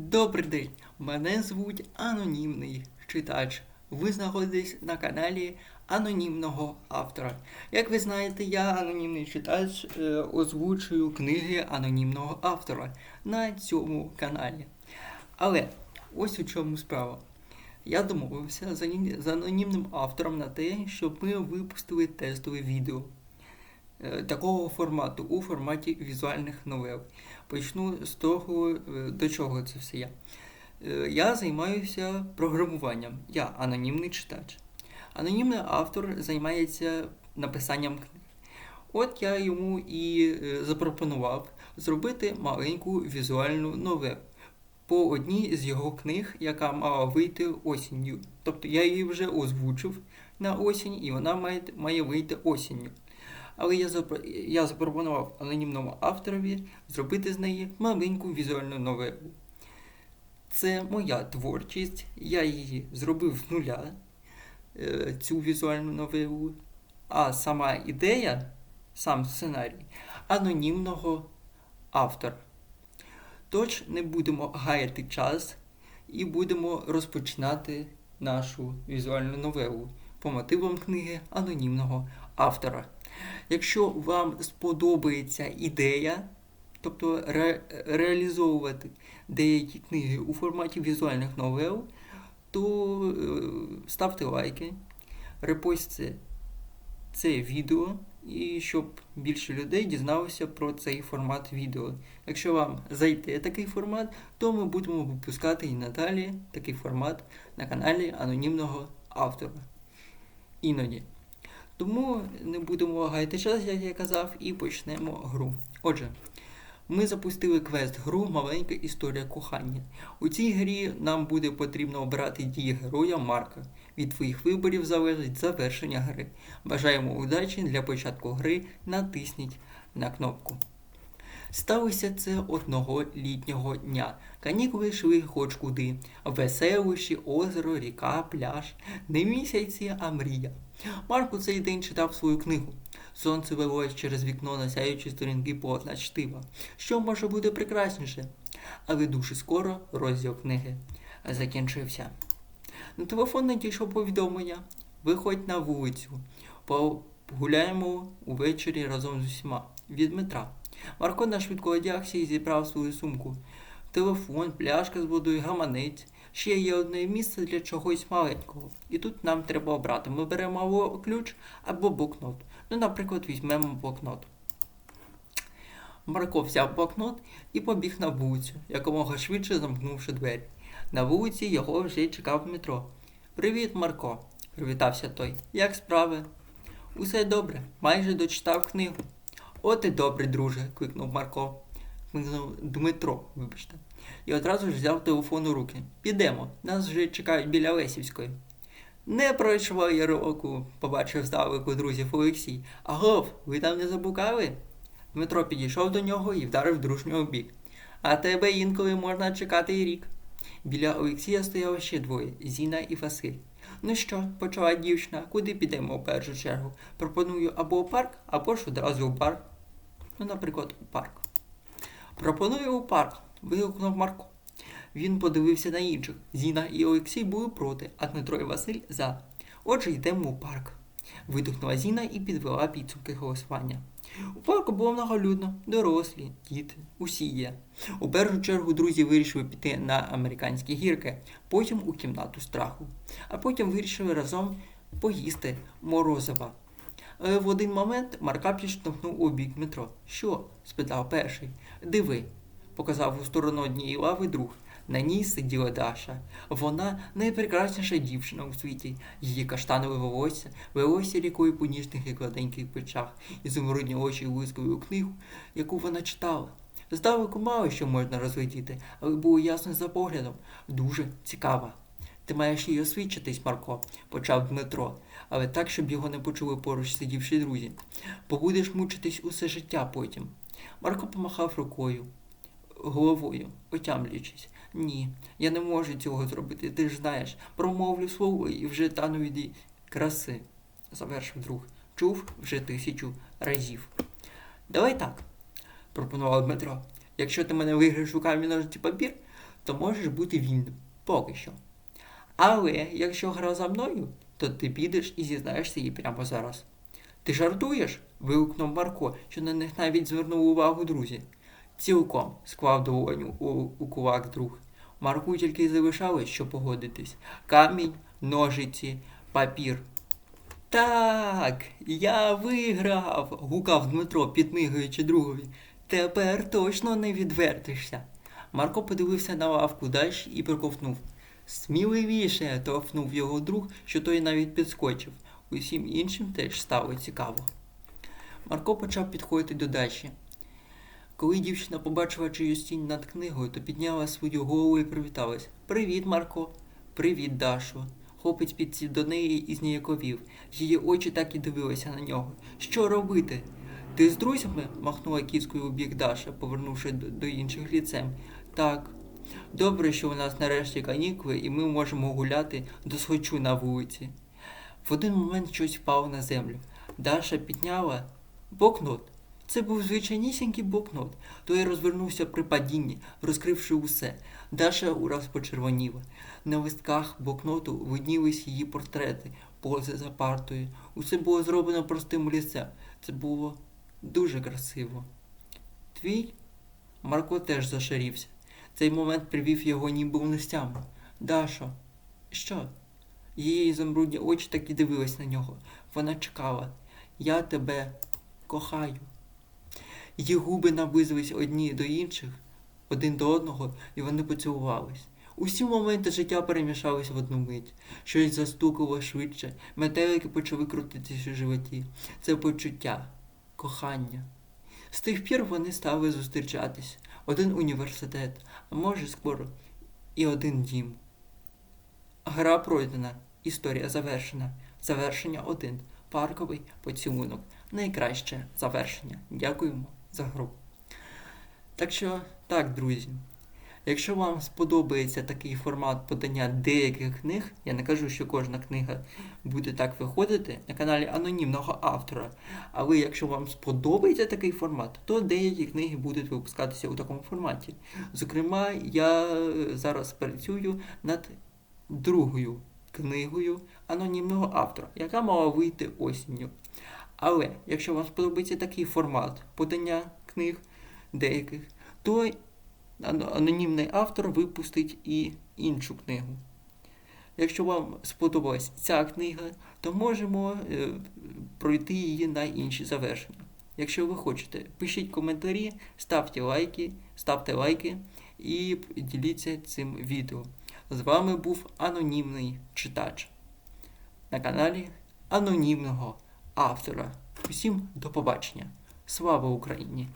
Добрий день, мене звуть Анонімний читач. Ви знаходитесь на каналі анонімного автора. Як ви знаєте, я анонімний читач е, озвучую книги анонімного автора на цьому каналі. Але ось у чому справа. Я домовився з анонімним автором на те, щоб ми випустили тестове відео такого формату у форматі візуальних новел. Почну з того, е, до чого це все я. Е, Я займаюся програмуванням. Я анонімний читач. Анонімний автор займається написанням книг. От я йому і е, запропонував зробити маленьку візуальну новелу по одній з його книг, яка мала вийти осінню. Тобто я її вже озвучив на осінь, і вона має, має вийти осінню. Але я, я запропонував анонімному авторові зробити з неї маленьку візуальну новелу. Це моя творчість, я її зробив з нуля, е, цю візуальну новелу. А сама ідея, сам сценарій анонімного автора. Тож не будемо гаяти час і будемо розпочинати нашу візуальну новелу по мотивам книги анонімного автора. Якщо вам сподобається ідея, тобто ре- реалізовувати деякі книги у форматі візуальних новел, то е, ставте лайки, репостьте це відео, і щоб більше людей дізналося про цей формат відео. Якщо вам зайде такий формат, то ми будемо випускати і надалі такий формат на каналі анонімного автора. Іноді. Тому не будемо гаяти час, як я казав, і почнемо гру. Отже, ми запустили квест гру Маленька історія кохання. У цій грі нам буде потрібно обрати дії героя Марка. Від твоїх виборів залежить завершення гри. Бажаємо удачі для початку гри. Натисніть на кнопку. Сталося це одного літнього дня. Канікули йшли хоч куди. Веселощі, озеро, ріка, пляж. Не місяці, а мрія. Марк у цей день читав свою книгу. Сонце велось через вікно на сяючі сторінки полотна чтива. Що може бути прекрасніше? Але дуже скоро розділ книги закінчився. На телефон надійшло повідомлення. Виходь на вулицю. Погуляємо увечері разом з усіма. Від Дмитра. Марко нашвидко одягся і зібрав свою сумку. Телефон, пляшка з водою, гаманець. Ще є одне місце для чогось маленького. І тут нам треба обрати. Ми беремо ключ, або блокнот. Ну, наприклад, візьмемо блокнот. Марко взяв блокнот і побіг на вулицю, якомога швидше замкнувши двері. На вулиці його вже чекав Дмитро. Привіт, Марко, привітався той. Як справи? Усе добре, майже дочитав книгу. От і добре, друже, кликнув Марко. Кликнув Дмитро, вибачте. І одразу ж взяв телефон у руки. Підемо, нас вже чекають біля Лесівської. Не пройшло й року, побачив здалеку друзів Олексій. Агов, ви там не заблукали? Дмитро підійшов до нього і вдарив дружнього бік. А тебе інколи можна чекати і рік. Біля Олексія стояло ще двоє Зіна і Василь. Ну що, почала дівчина, куди підемо у першу чергу? Пропоную або у парк, або ж одразу у парк. Ну, наприклад, у парк. Пропоную у парк, вигукнув Марко. Він подивився на інших. Зіна і Олексій були проти, а Дмитро і Василь за. Отже, йдемо у парк. Видихнула Зіна і підвела підсумки голосування. У парку було многолюдно, дорослі, діти, усі є. У першу чергу друзі вирішили піти на американські гірки, потім у кімнату страху, а потім вирішили разом поїсти морозива. Але в один момент Марка підштовхнув у бік метро. Що? спитав перший. Диви, показав у сторону однієї лави друг. На ній сиділа Даша. Вона найпрекрасніша дівчина у світі. Її каштанове волосся велося рікою по ніжних і гладеньких плечах, і зумрудні очі блискали у книгу, яку вона читала. Здалеку мало що можна розглядіти, але було ясно за поглядом. Дуже цікава. Ти маєш їй освідчитись, Марко, почав Дмитро, але так, щоб його не почули поруч сидівші друзі. Бо будеш мучитись усе життя потім. Марко помахав рукою, головою, отямлюючись. Ні, я не можу цього зробити, ти ж знаєш. Промовлю слово і вже тану від краси, завершив друг. Чув вже тисячу разів. Давай так, пропонував Дмитро. Якщо ти мене виграєш у ножиці папір, то можеш бути вільним поки що. Але якщо гра за мною, то ти підеш і зізнаєшся їй прямо зараз. Ти жартуєш? вигукнув Марко, що на них навіть звернув увагу друзі. Цілком склав долоню у, у кулак друг. Марку тільки й залишалось, що погодитись. Камінь, ножиці, папір. Так, я виграв. гукав Дмитро, підмигуючи другові. Тепер точно не відвертишся. Марко подивився на лавку далі і проковтнув. Сміливіше, торкнув його друг, що той навіть підскочив. Усім іншим теж стало цікаво. Марко почав підходити до дачі. Коли дівчина побачила чиюсь тінь над книгою, то підняла свою голову і привіталась. Привіт, Марко. Привіт, Дашо. Хлопець підсів до неї і зніяковів. Її очі так і дивилися на нього. Що робити? Ти з друзями? махнула кіскою у бік Даша, повернувши до, інших ліцем. Так. Добре, що у нас нарешті канікули, і ми можемо гуляти до схочу на вулиці. В один момент щось впало на землю. Даша підняла блокнот. Це був звичайнісінький блокнот. Той розвернувся при падінні, розкривши усе. Даша ураз почервоніла. На листках блокноту виднілись її портрети, пози за партою. Усе було зроблено простим лісцем. Це було дуже красиво. Твій? Марко теж зашарівся. Цей момент привів його ніби в нестяму. Дашо, що? Її ізумрудні очі так і дивились на нього. Вона чекала. Я тебе кохаю. Її губи наблизились одні до інших, один до одного, і вони поцілувались. Усі моменти життя перемішались в одну мить. Щось застукало швидше, метелики почали крутитися в животі. Це почуття, кохання. З тих пір вони стали зустрічатись. Один університет, а може скоро і один дім. Гра пройдена, історія завершена. Завершення один. Парковий поцілунок. Найкраще завершення. Дякуємо за гру. Так що, так, друзі. Якщо вам сподобається такий формат подання деяких книг, я не кажу, що кожна книга буде так виходити на каналі анонімного автора. Але якщо вам сподобається такий формат, то деякі книги будуть випускатися у такому форматі. Зокрема, я зараз працюю над другою книгою анонімного автора, яка мала вийти осінню. Але якщо вам сподобається такий формат подання книг деяких, то анонімний автор випустить і іншу книгу. Якщо вам сподобалась ця книга, то можемо е, пройти її на інші завершення. Якщо ви хочете, пишіть коментарі, ставте лайки, ставте лайки і діліться цим відео. З вами був анонімний читач на каналі анонімного автора. Усім до побачення. Слава Україні!